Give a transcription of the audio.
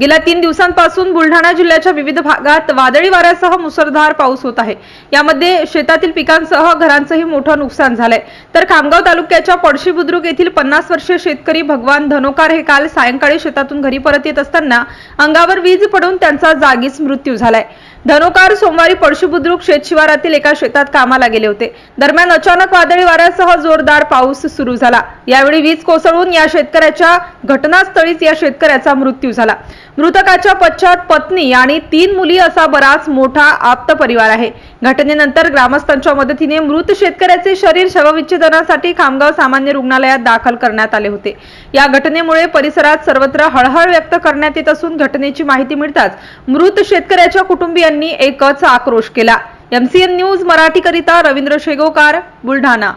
गेल्या तीन दिवसांपासून बुलढाणा जिल्ह्याच्या विविध भागात वादळी वाऱ्यासह मुसळधार पाऊस होत आहे. यामध्ये शेतातील पिकांसह घरांचंही मोठं नुकसान झालंय. तर खामगाव तालुक्याच्या पडशी बुद्रुक येथील पन्नास वर्षीय शेतकरी भगवान धनोकार हे काल सायंकाळी शेतातून घरी परत येत असताना अंगावर वीज पडून त्यांचा जागीच मृत्यू झालाय. धनोकार सोमवारी पळशुबुद्रुक शेत शिवारातील एका शेतात कामाला गेले होते. दरम्यान अचानक वादळी वाऱ्यासह जोरदार पाऊस सुरू झाला. यावेळी वीज कोसळून या शेतकऱ्याच्या घटनास्थळीच या शेतकऱ्याचा मृत्यू झाला. मृतकाच्या पश्चात पत्नी आणि तीन मुली असा बराच मोठा आप्त परिवार आहे. घटनेनंतर ग्रामस्थांच्या मदतीने मृत शेतकऱ्याचे शरीर शवविच्छेदनासाठी खामगाव सामान्य रुग्णालयात दाखल करण्यात आले होते. या घटनेमुळे परिसरात सर्वत्र हळहळ व्यक्त करण्यात येत असून घटनेची माहिती मिळताच मृत शेतकऱ्याच्या यांनी एकच आक्रोश केला. एमसीएन न्यूज मराठीकरिता रवींद्र शेगोकार बुलढाणा.